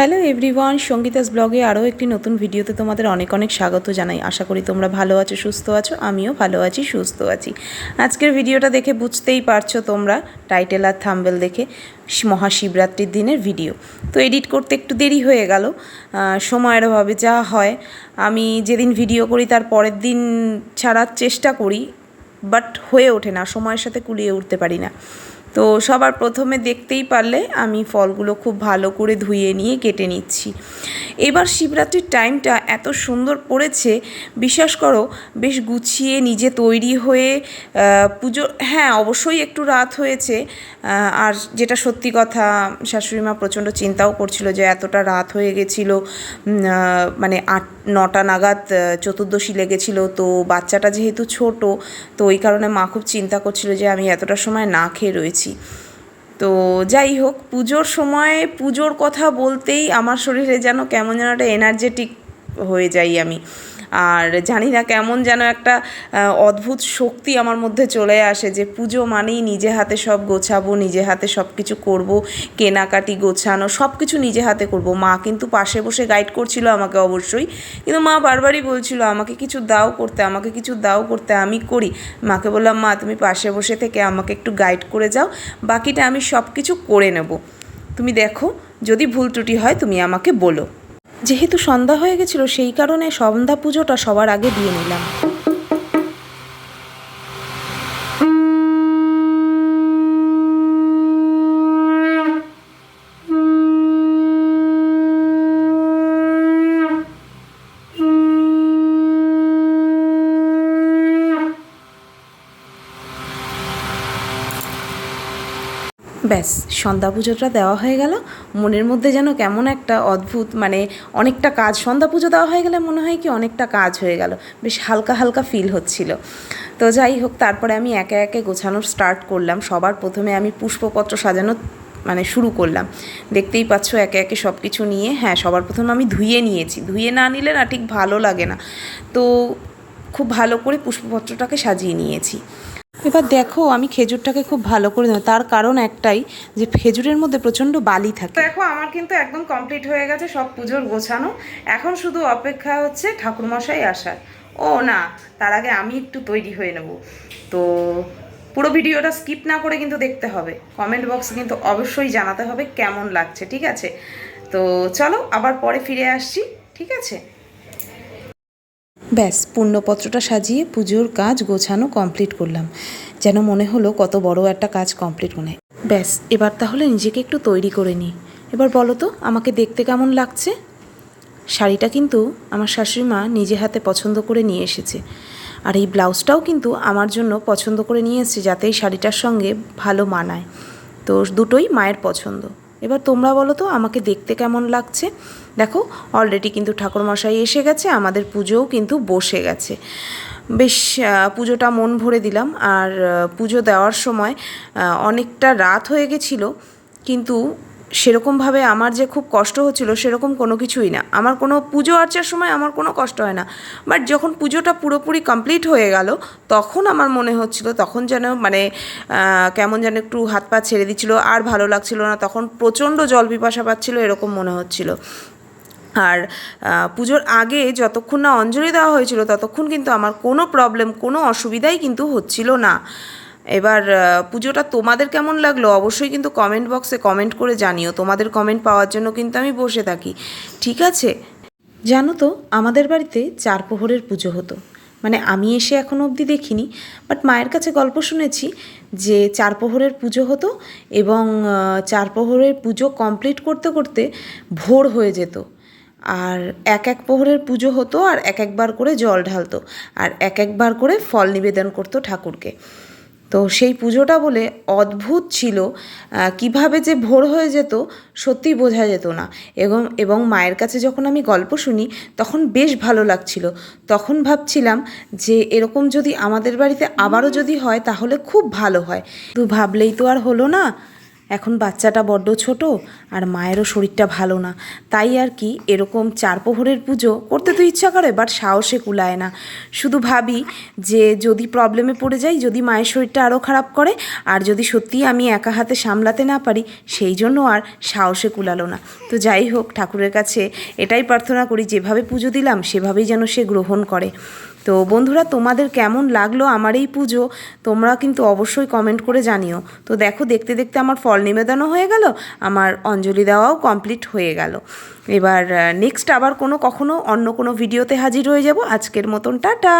Hello everyone, Sangeeta's ব্লগে আরও একটি নতুন ভিডিওতে তোমাদের অনেক অনেক স্বাগত জানাই। আশা করি তোমরা ভালো আছো, সুস্থ আছো, আমিও ভালো আছি, সুস্থ আছি। আজকের ভিডিওটা দেখে বুঝতেই পারছ তোমরা, টাইটেল আর থাম্বেল দেখে মহাশিবরাত্রির দিনের ভিডিও। তো এডিট করতে একটু দেরি হয়ে গেল সময়ের অভাবে যা হয়। আমি যেদিন ভিডিও করি তার পরের দিন ছাড়ার চেষ্টা করি, বাট হয়ে ওঠে না, সময়ের সাথে কুলিয়ে উঠতে পারি না। তো সবার প্রথমে দেখতেই পারলে আমি ফলগুলো খুব ভালো করে ধুয়ে নিয়ে কেটে নিচ্ছি। এবার শিবরাত্রির টাইমটা এত সুন্দর পড়েছে, বিশ্বাস করো, বেশ গুছিয়ে নিজে তৈরি হয়ে পুজো হ্যাঁ অবশ্যই একটু রাত হয়েছে আর যেটা সত্যি কথা, শাশুড়ি মা প্রচণ্ড চিন্তাও করছিল যে এতটা রাত হয়ে গেছিল মানে আট, নটা নাগাদ চতুর্দশী লেগেছিল, তো বাচ্চাটা যেহেতু ছোট, তো ওই কারণে মা খুব চিন্তা করছিল যে আমি এতটা সময় না খেয়ে রয়েছি। তো যাই হোক, পুজোর সময় পুজোর কথা বলতেই আমার শরীরে যেন কেমন যেন একটা এনার্জেটিক হয়ে যাই আমি। আর জানি না কেমন যেন একটা অদ্ভুত শক্তি আমার মধ্যে চলে আসে যে পুজো মানেই নিজে হাতে সব গোছাবো, নিজে হাতে সব কিছু করব, কেনাকাটি গোছানো, সব কিছু নিজে হাতে করব। মা কিন্তু পাশে বসে গাইড করছিল আমাকে অবশ্যই। কিন্তু মা বারবারই বলছিল, আমাকে কিছু দাও করতে, আমাকে কিছু দাও করতে, আমি করি। মাকে বললাম, মা, তুমি পাশে বসে থেকে আমাকে একটু গাইড করে যাও, বাকিটা আমি সব কিছু করে নেব। তুমি দেখো, যদি ভুল ত্রুটি হয়, তুমি আমাকে বলো। যেহেতু সন্ধ্যা হয়ে গেছিল সেই কারণে সন্ধ্যা পুজোটা সবার আগে দিয়ে নিলাম। ব্যাস, সন্ধ্যা পুজোটা দেওয়া হয়ে গেল। মনের মধ্যে যেন কেমন একটা অদ্ভুত মানে অনেকটা কাজ, সন্ধ্যা পুজো দেওয়া হয়ে গেলে মনে হয় কি অনেকটা কাজ হয়ে গেল, বেশ হালকা হালকা ফিল হচ্ছিল। তো যাই হোক, তারপরে আমি একে একে গোছানোর স্টার্ট করলাম। সবার প্রথমে আমি পুষ্পপত্র সাজানো মানে শুরু করলাম। দেখতেই পাচ্ছ একে একে সব কিছু নিয়ে হ্যাঁ সবার প্রথমে আমি ধুয়ে নিয়েছি। ধুয়ে না নিলে না ঠিক ভালো লাগে না। তো খুব ভালো করে পুষ্পপত্রটাকে সাজিয়ে নিয়েছি। এবার দেখো, আমি খেজুরটাকে খুব ভালো করে নেব তার কারণ একটাই যে খেজুরের মধ্যে প্রচণ্ড বালি থাকে। দেখো, আমার কিন্তু একদম কমপ্লিট হয়ে গেছে সব পুজোর গোছানো। এখন শুধু অপেক্ষা হচ্ছে ঠাকুরমশাই আসার। ও না, তার আগে আমি একটু তৈরি হয়ে নেব। তো পুরো ভিডিওটা স্কিপ না করে কিন্তু দেখতে হবে। কমেন্ট বক্সে কিন্তু অবশ্যই জানাতে হবে কেমন লাগছে, ঠিক আছে? তো চলো, আবার পরে ফিরে আসছি, ঠিক আছে? ব্যাস পূর্ণপত্রটা সাজিয়ে পুজোর কাজ গোছানো কমপ্লিট করলাম। যেন মনে হলো কত বড় একটা কাজ কমপ্লিট মনে। ব্যাস, এবার তাহলে নিজেকে একটু তৈরি করে নিই। এবার বলো তো, আমাকে দেখতে কেমন লাগছে? শাড়িটা কিন্তু আমার শাশুড়ি মা নিজে হাতে পছন্দ করে নিয়ে এসেছে। আর এই ব্লাউজটাও কিন্তু আমার জন্য পছন্দ করে নিয়ে এসেছে, যাতে এই শাড়িটার সঙ্গে ভালো মানায়। তো দুটোই মায়ের পছন্দ। এবার তোমরা বলো তো, আমাকে দেখতে কেমন লাগছে? দেখো অলরেডি কিন্তু ঠাকুরমশাই এসে গেছে, আমাদের পুজোও কিন্তু বসে গেছে। বেশ পুজোটা মন ভরে দিলাম, আর পুজো দেওয়ার সময় অনেকটা রাত হয়ে গেছিল, কিন্তু সেরকমভাবে আমার যে খুব কষ্ট হচ্ছিল সেরকম কোনো কিছুই না। আমার কোনো পুজো আর্চার সময় আমার কোনো কষ্ট হয় না। বাট যখন পুজোটা পুরোপুরি কমপ্লিট হয়ে গেল, তখন আমার মনে হচ্ছিল, তখন যেন মানে কেমন যেন একটু হাত পা ছেড়ে দিচ্ছিল, আর ভালো লাগছিল না, তখন প্রচণ্ড জল পিপাসা পাচ্ছিল, এরকম মনে হচ্ছিল। আর পুজোর আগে যতক্ষণ না অঞ্জলি দেওয়া হয়েছিল, ততক্ষণ কিন্তু আমার কোনো প্রবলেম কোনো অসুবিধাই কিন্তু হচ্ছিল না। এবার পুজোটা তোমাদের কেমন লাগল? অবশ্যই কিন্তু কমেন্ট বক্সে কমেন্ট করে জানিও। তোমাদের কমেন্ট পাওয়ার জন্য কিন্তু আমি বসে থাকি। ঠিক আছে? জানো তো, আমাদের বাড়িতে চার প্রহরের পুজো হতো। মানে আমি এসে এখনও অবধি দেখিনি বাট মায়ের কাছে গল্প শুনেছি যে চার প্রহরের পুজো হতো এবং চার প্রহরের পুজো কমপ্লিট করতে করতে ভোর হয়ে যেত। আর এক এক প্রহরের পুজো হতো আর এক একবার করে জল ঢালতো। আর এক একবার করে ফল নিবেদন করতো ঠাকুরকে। তো সেই পুজোটা বলে অদ্ভুত ছিল কীভাবে যে ভোর হয়ে যেত সত্যিই বোঝা যেত না। এবং এবং মায়ের কাছে যখন আমি গল্প শুনি, তখন বেশ ভালো লাগছিল। তখন ভাবছিলাম যে এরকম যদি আমাদের বাড়িতে আবারও যদি হয়, তাহলে খুব ভালো হয়। তো ভাবলেই তো আর হলো না। এখন বাচ্চাটা বড্ড ছোট আর মায়েরও শরীরটা ভালো না। তাই আর কি এরকম চার প্রহরের পুজো করতে তো ইচ্ছা করে বাট সাহসে কুলায় না। শুধু ভাবি যে যদি প্রবলেমে পড়ে যাই, যদি মায়ের শরীরটা আরও খারাপ করে, আর যদি সত্যিই আমি একা হাতে সামলাতে না পারি, সেই জন্য আর সাহসে কুলালো না। তো যাই হোক, ঠাকুরের কাছে এটাই প্রার্থনা করি, যেভাবে পুজো দিলাম, সেভাবেই যেন সে গ্রহণ করে। তো বন্ধুরা, তোমাদের কেমন লাগল আমার এই পুজো? তোমরা কিন্তু অবশ্যই কমেন্ট করে জানিও। তো দেখো, দেখতে দেখতে আমার ফল নিবেদনও হয়ে গেল, আমার অঞ্জলি দেওয়াও কমপ্লিট হয়ে গেল। এবার নেক্সট আবার কোনো, কখনো অন্য কোনো ভিডিওতে হাজির হয়ে যাব। আজকের মতন, টাটা!